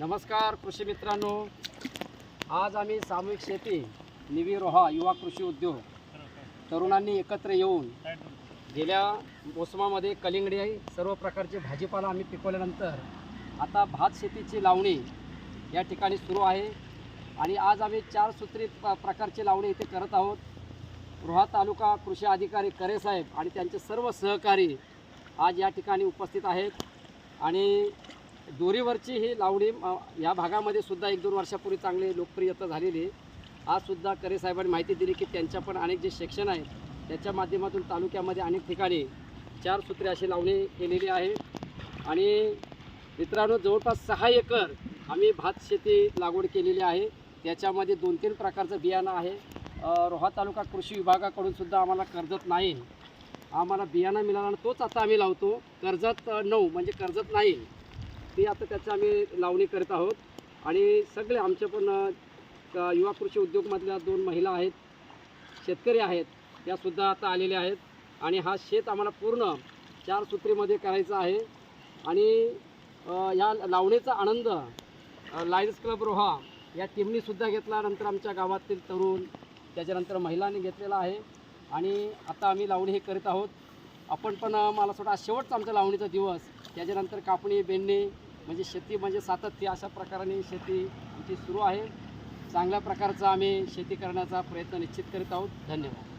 नमस्कार कृषी मित्रांनो. आज आम्ही सामूहिक शेती निवी रोहा युवा कृषी उद्योग तरुणांनी एकत्र येऊन गेल्या मोसमामध्ये कलिंगडी सर्व प्रकारचे भाजीपाला आम्ही पिकवल्यानंतर आता भात शेतीची लावणी या ठिकाणी सुरू आहे. आणि आज आम्ही चार सूत्री प्रकारची लावणी इथे करत आहोत. रोहा तालुका कृषी अधिकारी करे साहेब आणि त्यांचे सर्व सहकारी आज या ठिकाणी उपस्थित आहेत. आणि दोरीवरची ही लावणी या भागामध्ये सुद्धा एक दोन वर्षापूर्वी चांगली लोकप्रियता झालेली आहे. आजसुद्धा करे साहेबांनी माहिती दिली की त्यांच्या पण अनेक जे शिक्षण आहे त्याच्या माध्यमातून तालुक्यामध्ये अनेक ठिकाणी चार सूत्रे अशी लावणी केलेली आहे. आणि मित्रांनो जवळपास सहा एकर आम्ही भात शेती लागवड केलेली आहे. त्याच्यामध्ये दोन तीन प्रकारचं बियाणं आहे. रोहा तालुका कृषी विभागाकडून सुद्धा आम्हाला कर्जत नाही. आम्हाला बियाणं मिळाला आणि तोच आता आम्ही लावतो. कर्जत नऊ म्हणजे कर्जत नाही. ती आता त्याचं आम्ही लावणी करत आहोत. आणि सगळे आमचे पण युवा कृषी उद्योगमधल्या दोन महिला आहेत शेतकरी आहेत त्यासुद्धा आता आलेल्या आहेत. आणि हा शेत आम्हाला पूर्ण चार सूत्रीमध्ये करायचा आहे. आणि या लावणीचा आनंद लायन्स क्लब रोहा या टीमनीसुद्धा घेतला नंतर आमच्या गावातील तरुण त्याच्यानंतर महिलांनी घेतलेला आहे. आणि आता आम्ही लावणी हे करीत आहोत. आपण पण मला असं वाटतं शेवटचा आमचा लावणीचा दिवस. त्याच्यानंतर कापणी बेंडणी म्हणजे शेती म्हणजे सातत्य अशा प्रकाराने शेती आमची सुरू आहे. चांगल्या प्रकारचा आम्ही शेती करण्याचा प्रयत्न निश्चित करीत आहोत. धन्यवाद.